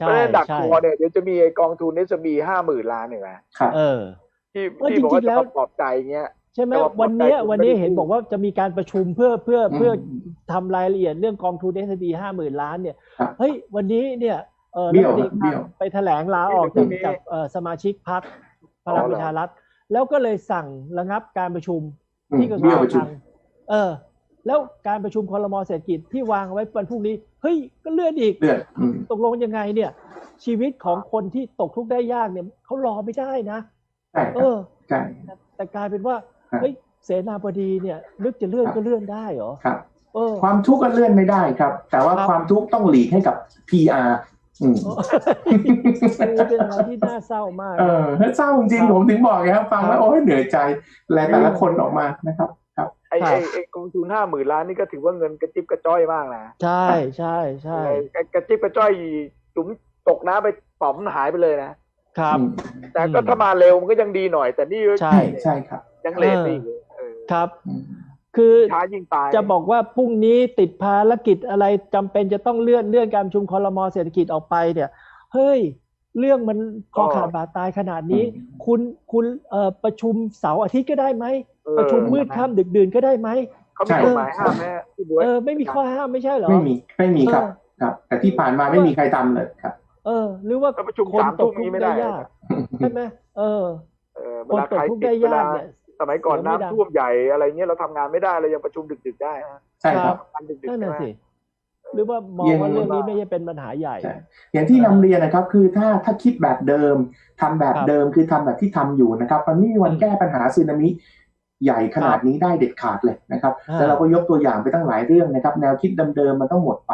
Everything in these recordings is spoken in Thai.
ใช่เพราะฉะนั้นดักใช่คอเนี่ยเดี๋ยวจะมีไอ้กองทุน s อ b ห้าหมื่นล้านหนึ่งนะครับเออ ที่เออที่บอกว่าจริงๆแล้จะวมาปลอบใจเงี้ยใช่ไหมแต่ว่าวันเนี้ยผมวันนี้ไม่ได้เห็นพูดบอกว่าจะมีการประชุมเพื่อเพื่อเพื่ออืมทำรายละเอียดเรื่องกองทุน s อ b ห้าหมื่นล้านเนี่ยครับเฮ้ยวันนี้เนี่ยเออเบี้ยวรัฐมนตรีเบี้ยวไปแถลงลาออกจากจากเอ่อสมาชิกพรรคพลังประชารัฐ แล้วก็เลยสั่งระงับการประชุมอืมที่กระทรวเบี้งยวกประชุลามงเออ แล้วการประชุมคอรมอเศรษฐกิจที่วางไว้วันพรุ่งนี้เฮ้ยก็เลื่อนอีกเลือดอืมตกลงยังไงเนี่ย ชีวิตของคนที่ตกทุกข์ได้ยากเนี่ยเขารอไม่ได้นะใช่คเอรับอใช่แต่กลายเป็นว่าครับเฮ้ยเสนาบดีเนี่ยนึกจะเลื่อนครับก็เลื่อนได้เหรอครับเออความทุกข์ก็เลื่อนไม่ได้ครับ แต่ว่าครับความทุกข์ต้องหลีกให้กับ PR อืมคือเป็นอะไรที่น่าเศร้ามาก เออเศร้าจริงครับๆผมถึงบอกไงครับฟังแล้วครับโอ้ยเหนื่อยใจและแต่ละคนออกมานะครับครับ ไอ้ครับไอ้ไอ้กองทุนห้าหมื่นล้านนี่ก็ถือว่าเงินกระจิบกระจ้อยมากนะใช่ใช่ใช่ไอ้กระจิบกระจ้อยจุ๋มตกน้ำไปป๋อมหายไปเลยนะครับอืมแต่ก็อืมถ้ามาเร็วมันก็ยังดีหน่อย แต่นี่ใช่ใช่ใช่ครับ ยังเลทไปอีกเออครับอืมคือช้ายิ่งตายจะบอกว่าพรุ่งนี้ติดภารกิจอะไรจำเป็นจะต้องเลื่อนเลื่อนการประชุมคอรมอเศรษฐกิจออกไปเนี่ย เฮ้ย เรื่องมันคอขาดบาดตายขนาดนี้อืมคุณคุณเอ่อประชุมเสาร์อาทิตย์ก็ได้ไหมเออประชุมมืดค่ำดึกดื่นก็ได้ไหมเขามีกฎหมายห้ามไหมพี่บ๊วยเออไม่มีข้อห้ามไม่ใช่เหรอไม่มีไม่มีครับเออครับ แต่ที่ผ่านมาไม่มีใครทำเลยครับ เออ หรือว่าแล้วประชุมคนสามตทุ่กมทุกนี้ข์ไม่ได้ได้ยากใช่ไหมเออเออเวคนลาตกใครทุกข์ติได้ดเวยาลากเนี่ยสมัยก่อนเดี๋ยวไม่ดังน้ำท่วมใหญ่อะไรเงี้ยเราทำงานไม่ได้เรายังประชุมดึกๆได้นะใช่ครับกันดึกๆนั่นใช่น่ะไหมสิ หรือว่ามองว่าเรื่องนี้ไม่ใช่เป็นปัญหาใหญ่ใช่อย่างที่นำเรียนนะครับ คือถ้าถ้าคิดแบบเดิมทำแบบครับเดิมคือทำแบบที่ทำอยู่นะครับ มันไม่มีวันแก้ปัญหาสึนามิใหญ่ขนาดนี้ได้เด็ดขาดเลยนะครับอ่าแล้วเราก็ยกตัวอย่างไปตั้งหลายเรื่องนะครับ แนวคิดเดิมๆมันต้องหมดไป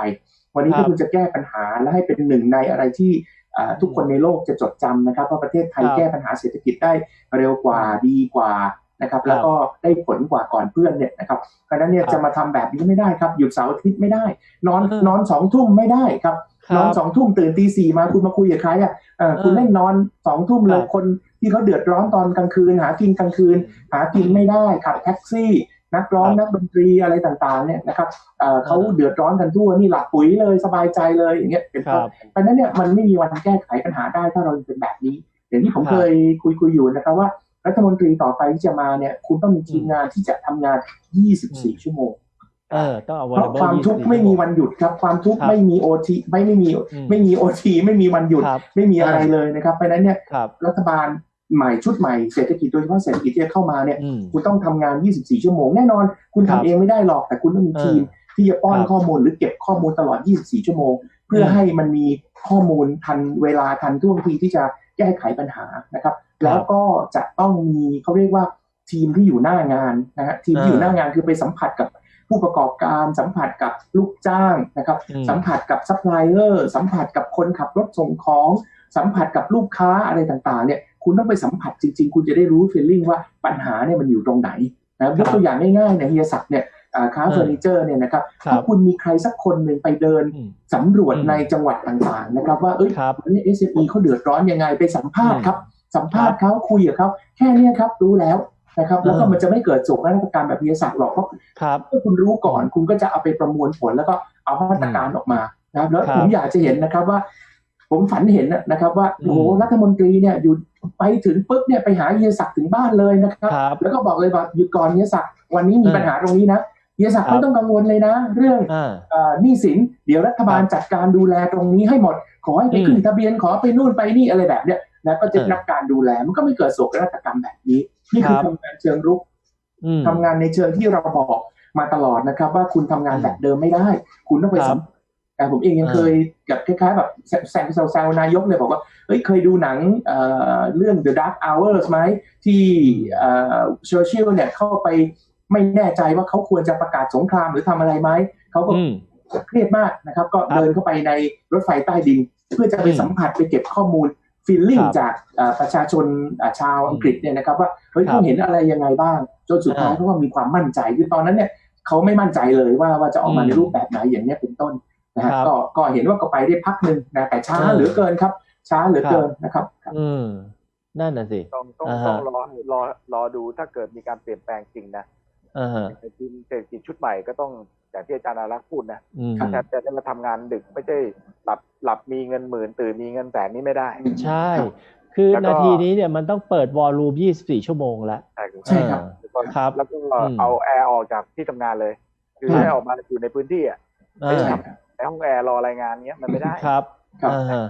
วันนี้ครับถ้าคุณจะแก้ปัญหาและให้เป็นหนึ่งในอะไรที่อ่าทุกคนในโลกจะจดจำนะครับว่าประเทศไทยครับแก้ปัญหาเศรษฐกิจได้เร็วกว่าดีกว่า นะครับแล้วก็ได้ผลกว่าก่อนเพื่อนเนี่ยนะครับเพราะฉะนั้นเนี่ยครับจะมาทำแบบนี้ไม่ได้ครับหยุดเสาร์อาทิตย์ไม่ได้ นอนเออนอนสองทุ่มไม่ได้ครับคนอนรับสองทุ่มตื่นตีสี่มาคุณมาคุยกับใครอะเออคุณเออเล่นนอนสองทุ่มเลยครับคนที่เขาเดือดร้อนตอนกลางคืน หากินกลางคืน หากินไม่ได้ขับแท็กซี่ นักร้องครับนักดนตรีอะไรต่างๆเนี่ยนะครับเอ่อเขาเออเดือดร้อนกันทั่วนี่หลับปุ๋ยเลยสบายใจเลยอย่างเงี้ยเป็นคต้รันบเพราะฉะนั้นเนี่ยมันไม่มีวันแก้ไขปัญหาได้ถ้าเราเป็นแบบนี้อย่างที่ผมครับเคยคุยคุยๆอยู่นะครับว่า รัฐมนตรีต่อไปที่จะมาเนี่ย คุณต้องมีทีมงานที่จะทำงาน 24 ชั่วโมงเออต้องเอาเพราะ variable ความทุกข์24ไม่มีวันหยุดครับ ความทุกข์ครับไม่มีโอทีไม่ไม่มีอืมไม่มีโอทีไม่มีวันหยุดครับไม่มีอะไรเลยนะครับ เพราะฉะนั้นเนี่ยครับรัฐบาลใหม่ชุดใหม่เศรษฐกิจโดยเฉพาะเศรษฐกิจที่จะเข้ามาเนี่ยอืมคุณต้องทำงาน 24 ชั่วโมงแน่นอน คุณครัทำบเองไม่ได้หรอก แต่คุณต้องมีเออทีมที่จะป้อนครับข้อมูลหรือเก็บข้อมูลตลอด 24 ชั่วโมง เพื่อมให้มันมีข้อมูลทันเวลาทันท่วงทีที่จะแก้ไขปัญหานะครับ แล้วก็จะต้องมีเขาเรียกว่าทีมที่อยู่หน้างานนะฮะทีมที่อยู่หน้างานคือไปสัมผัสกับผู้ประกอบการสัมผัสกับลูกจ้างนะครับอืมสัมผัสกับซัพพลายเออร์สัมผัสกับคนขับรถส่งของ สัมผัสกับลูกค้าอะไรต่างๆเนี่ยคุณต้องไปสัมผัสจริง ๆ คุณจะได้รู้ฟีลลิ่งว่าปัญหาเนี่ยมันอยู่ตรงไหนนะยกตัวอย่างง่ายๆเนี่ยเฮียศักดิ์เนี่ยอ่าค้าเออเฟอร์นิเจอร์เนี่ยนะครับครับถ้าคุณมีใครสักคนหนึ่งไปเดินอืมสำรวจอืมในจังหวัดต่างๆนะครับ ว่าเอ้ยครับวันนี้ SME เขาเดือดร้อนยังไงไปสัมภาษณ์อืมครับ สัมภาษณ์เขาคุยกับเขาแค่เนี้ยครับรู้แล้วนะครับ แล้วก็เออมันจะไม่เกิดโศกนาฏกรรมแบบเฮียศักดิ์หรอกเพราะครับเมื่อคุณรู้ก่อนคุณก็จะเอาไปประมวลผลแล้วก็เอามาตรการออกมานะครับแล้วครับผมอยากจะเห็นนะครับว่า ผมฝันเห็นนะนะครับว่าอืมโอ้โหรัฐมนตรีเนี่ยอยู่ไปถึงปุ๊บเนี่ยไปหาเฮียศักดิ์ถึงบ้านเลยนะครับครับแล้วก็บอกเลยว่าหยุดก่อนเฮียศักดิ์วันนี้มีเออปัญหาตรงนี้นะเฮียศักดิ์ครับไม่ต้องกังวลเลยนะ เรื่องอ่าเอ่อหนี้สินเดี๋ยวรัฐบาลจัดการดูแลตรงนี้ให้หมด ขอให้ไปอืมขึ้นทะเบียนขอไปนู่นไปนี่อะไรแบบเนี้ยนะก็จะเออรับการดูแลมันก็ไม่เกิดโศกนาฏกรรมแบบนี้ นี่คือครับทำงานเชิงรุกอืมทำงานในเชิงที่เราบอกมาตลอดนะครับ ว่าคุณทำงานอืมแบบเดิมไม่ได้ คุณต้องไปครับสัมแต่ผมเองยังเออเคยกับคล้ายๆแบบแซงแซวๆนายกเลยบอกว่าเฮ้ยเคยดูหนังเอ่อเรื่อง The Dark Hours ไหมที่เอ่อเชอร์ชิลเนี่ยเข้าไป ไม่แน่ใจว่าเขาควรจะประกาศสงครามหรือทำอะไรไหมเขาก็อืมเครียดมากนะครับ ก็ครับเดินเข้าไปในรถไฟใต้ดิน เพื่อจะไปอืมสัมผัสไปเก็บข้อมูลฟีลลิ่งครับจากเอ่อประชาชนอ่าชาวอังกฤษเนี่ยนะครับว่าเฮ้ยครับเขาเห็นอะไรยังไงบ้าง จนสุดท้ายอ่าเขาก็มีความมั่นใจคือตอนนั้นเนี่ยเขาไม่มั่นใจเลยว่าว่าจะออกมาอืมในรูปแบบไหนอย่างเนี้ยเป็นต้นนะฮะครับก็ก็เห็นว่าก็ไปได้พักหนึ่งนะแต่ช้าเออเหลือเกินครับ ช้าเหลือเกินนะครับครับอืมนั่นน่ะสิต้องต้องอ่าฮะต้องรอรอรอดูถ้าเกิดมีการเปลี่ยนแปลงจริงนะอ่าฮะ ในทีมเศรษฐกิจชุดใหม่ก็ต้องอย่างที่อาจารย์อารักษ์พูดนะอืมแทบจะได้มาทำงานดึกไม่ใช่หลับหลับมีเงินหมื่นตื่นมีเงินแสนนี่ไม่ได้ ใช่ คือแล้วก็นาทีนี้เนี่ยมันต้องเปิดวอลลุ่ม24 ชั่วโมงแล้วใช่ใช่ครับครับ แล้วก็อืมเอาแอร์ออกจากที่ทำงานเลย คือครับให้ออกมาอยู่ในพื้นที่อะอ่าใช่ครับในห้องแอร์รอรายงานเนี้ยมันไม่ได้ครับครับอ่าฮะ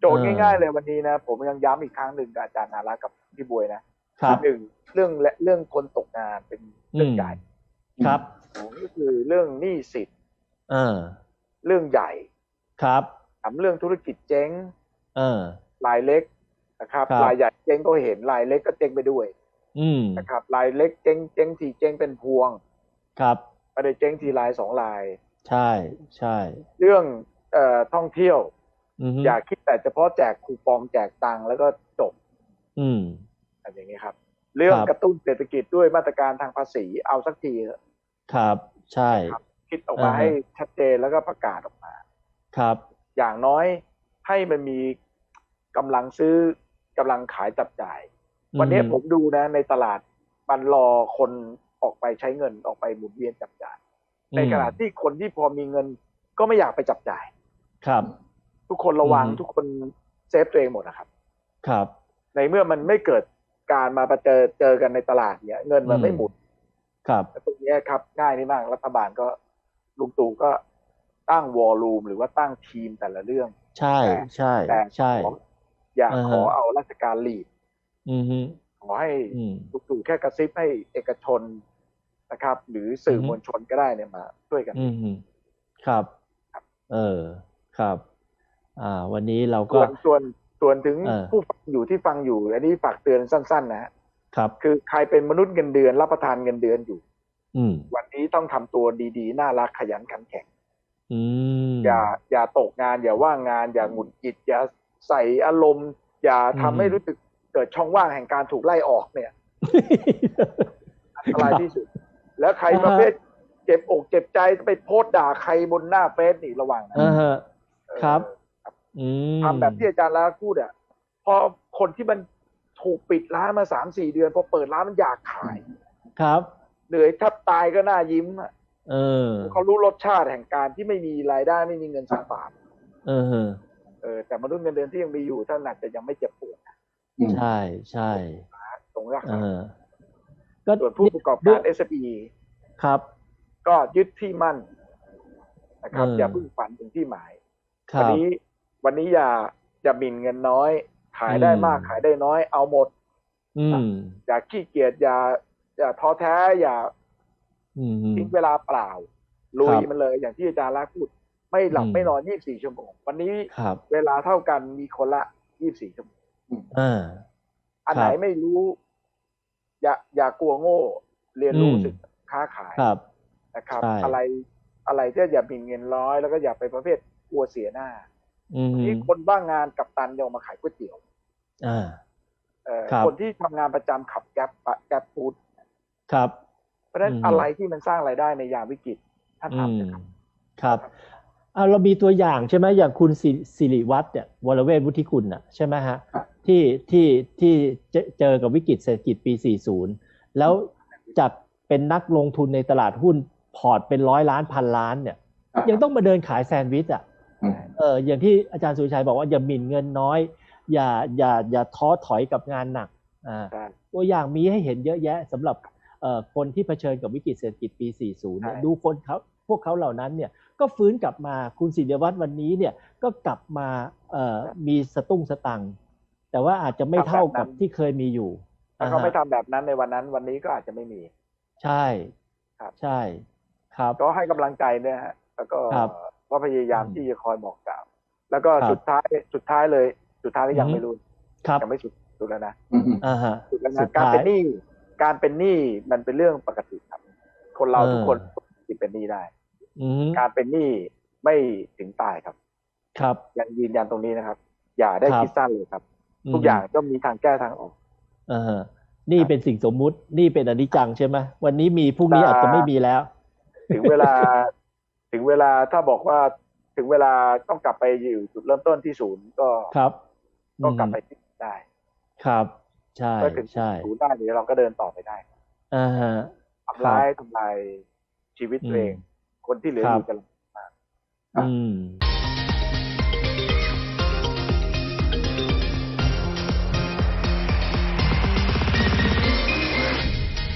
โจทย์เออง่ายๆเลยวันนี้นะ ผมยังย้ำอีกครั้งหนึ่งกับอาจารย์นารากับพี่บวยนะ ครับหนึ่งเรื่องและเรื่องคนตกงานเป็นเรื่องอืมใหญ่ครับสองก็คือเรื่องหนี้สินอ่าเรื่องใหญ่ครับถามเรื่องธุรกิจเจ๊งเออรายเล็กนะครับครับรายใหญ่เจ๊งก็เห็นรายเล็กก็เจ๊งไปด้วยอืมนะครับรายเล็กเจ๊งเจ๊งทีเจ๊งเป็นพวง ครับไม่ได้เจ๊งทีรายสองราย ใช่ใช่ เรื่องเอ่อท่องเที่ยวอืมอย่าคิดแต่เฉพาะแจกคูปองแจกตังค์แล้วก็จบ อืม อะไรอย่างนี้ยครับ เรื่องครับกระตุ้นเศรษฐกิจด้วยมาตรการทางภาษีเอาสักทีเถอะครับ ใช่ครับคิดออกมาอ่าฮะให้ชัดเจนแล้วก็ประกาศออกมา ครับ อย่างน้อยให้มันมีกำลังซื้อกำลังขายจับจ่าย วันนี้ผมดูนะ ในตลาดมันรอคนออกไปใช้เงินออกไปหมุนเวียนจับจ่ายอืมในขณะที่คนที่พอมีเงินก็ไม่อยากไปจับจ่าย ครับ ทุกคนระวังอืมทุกคนเซฟตัวเองหมดนะครับ ครับ ในเมื่อมันไม่เกิด การมาประเจอเจอกันในตลาดเนี่ยเงินมันอืมไม่หมุนครับตรงเนี้ยครับง่ายนี่มากรัฐบาลก็ลุงตู่ก็ตั้งวอลลุ่มหรือว่าตั้งทีมแต่ละเรื่อง ใช่ใช่แต่ใช่ขออย่าอ่าฮะขอเอาราชการลีดอืมฮึขอให้อืมลุงตู่แค่กระซิบให้เอกชนนะครับ หรือสื่ออฮึมวลชนก็ได้เนี่ยมาช่วยกันอืมฮึครับ เออครับ อ่า วันนี้เราก็ส่วน ส่วนส่วนถึงเออผู้ฟังอยู่ที่ฟังอยู่ อันนี้ฝากเตือนสั้น ๆ นะฮะครับ คือใครเป็นมนุษย์เงินเดือนรับประทานเงินเดือนอยู่ อืมวันนี้ต้องทำตัวดีๆ น่ารักขยันขันแข็งอืมอย่าอย่าตกงาน อย่าว่างงาน อย่าหงุดหงิด อย่าใส่อารมณ์ อย่าทำให้อืมรู้สึกเกิดช่องว่างแห่งการถูกไล่ออกเนี่ยอันตรายที่สุด แล้วใครอ่าฮะประเภทเจ็บอกเจ็บใจไปโพสต์ด่าใครบนหน้าเฟซนี่ระวังนะอ่าฮะเออครับอืม ทำแบบที่อาจารย์ลาพูดอะพอคนที่มันถูกปิดร้านมาสามสี่เดือนพอเปิดร้านมันอยากขาย ครับเหนื่อยแทับตายก็น่ายิ้มอะเออเขารู้รสชาติแห่งการที่ไม่มีรายได้ไม่มีเงินสักบาทเออฮะเออ แต่มนุษย์เงินเดือนที่ยังมีอยู่ท่านอาจจะยังไม่เจ็บปวดอืมใช่ใช่ตรงราเอคาอก็ส่วนผู้ประกอบการ SME ครับ ก็ยึดที่มั่นนะครับเอออย่าเพิ่งฝันถึงที่หมายควัรับนี้ วันนี้อย่าอย่าหมิ่นเงินน้อย ขายได้อืมมากขายได้น้อยเอาหมดอืมอย่าขี้เกียจอย่าอย่าท้อแท้อย่าอืมทิ้งเวลาเปล่าลุยครับมันเลยอย่างที่อาจารย์ลักษณ์พูด ไม่หลับอืมไม่นอน24ชั่วโมงวันนี้ครับเวลาเท่ากันมีคนละ24ชั่วโมงอ่าอันไหนครับไม่รู้ อย่าอย่ากลัวโง่ เรียนรู้อืมสึกค้าขายครับนะครับใช่อะไรอะไรที่อย่าบินเงินร้อยแล้วก็อย่าไปประเภทกลัวเสียหน้า อืมนี่คนบ้างงานกับตันยังมาขายก๋วยเตี๋ยวอ่าเอ่อครับคนที่ทำงานประจำขับแก๊ปแก๊ปฟูดครับ เพราะฉะนั้นอืมอะไรที่มันสร้างรายได้ในยามวิกฤตท่านอืมทำนะครับครับเอาเรามีตัวอย่างใช่ไหมอย่างคุณสิสิริวัตรเนี่ยวรเวทวุฒิคุณน่ะใช่ไหมฮะครับที่ที่ที่เจอเจอกับวิกฤตเศรษฐกิจปี 40 แล้วจากเป็นนักลงทุนในตลาดหุ้นพอร์ตเป็นร้อยล้านพันล้านเนี่ยครับยังต้องมาเดินขายแซนด์วิชอะอืม เอออย่างที่อาจารย์สุชัยบอกว่าอย่าหมิ่นเงินน้อย อย่าอย่าอย่าท้อถอยกับงานหนักอ่าใช่ตัวอย่างมีให้เห็นเยอะแยะสำหรับเอ่อคนที่เผชิญกับวิกฤตเศรษฐกิจปี 40เนี่ยใช่ดูคนเขาพวกเขาเหล่านั้นเนี่ยก็ฟื้นกลับมาคุณศิริวัตรวันนี้เนี่ยก็กลับมาเอ่อมีสตุ้งสตังค์แต่ว่าอาจจะไม่เท่ากับที่เคยมีอยู่ถ้าเขาไม่อ่ฮะทำแบบนั้นในวันนั้น วันนี้ก็อาจจะไม่มี ใช่ครับใช่ ครับ ก็ให้กำลังใจเนี่ยฮะแล้วก็ ครับว่าพยายามอืมที่จะคอยบอกกล่าวแล้วก็ครับสุดท้ายสุดท้ายเลย สุดท้ายแล้วยังอืมไม่รู้ครับยังไม่สุดสุดแล้วนะอืมอืมอ่าฮะสุดแล้วสุนะดการท้ายเป็นหนี้การเป็นหนี้มันเป็นเรื่องปกติครับ คนเราเออทุกคนที่เป็นหนี้ได้อืมการเป็นหนี้ไม่ถึงตายครับ ครับยังยืนยันตรงนี้นะครับ อย่าได้ครับคิดสั้นเลยครับ ทุกอย่างก็มีทางแก้ทางออกอ่าฮะนี่เป็นสิ่งสมมุติ นี่เป็นอนิจจังใช่ไหมวันนี้มีพรุ่งนี้อาจจะไม่มีแล้ว ถึงเวลา ถึงเวลาถ้าบอกว่าถึงเวลาต้องกลับไปอยู่จุดเริ่มต้นที่ศูนย์ก็ครับก็กลับอืมไปที่ได้ครับ ใช่เมื่อถึงใช่ศูนย์ได้เดี๋ยวเราก็เดินต่อไปได้อ่าฮะทำร้ายทำลายชีวิตตัวเอง คนที่เหลืออยู่กันอืม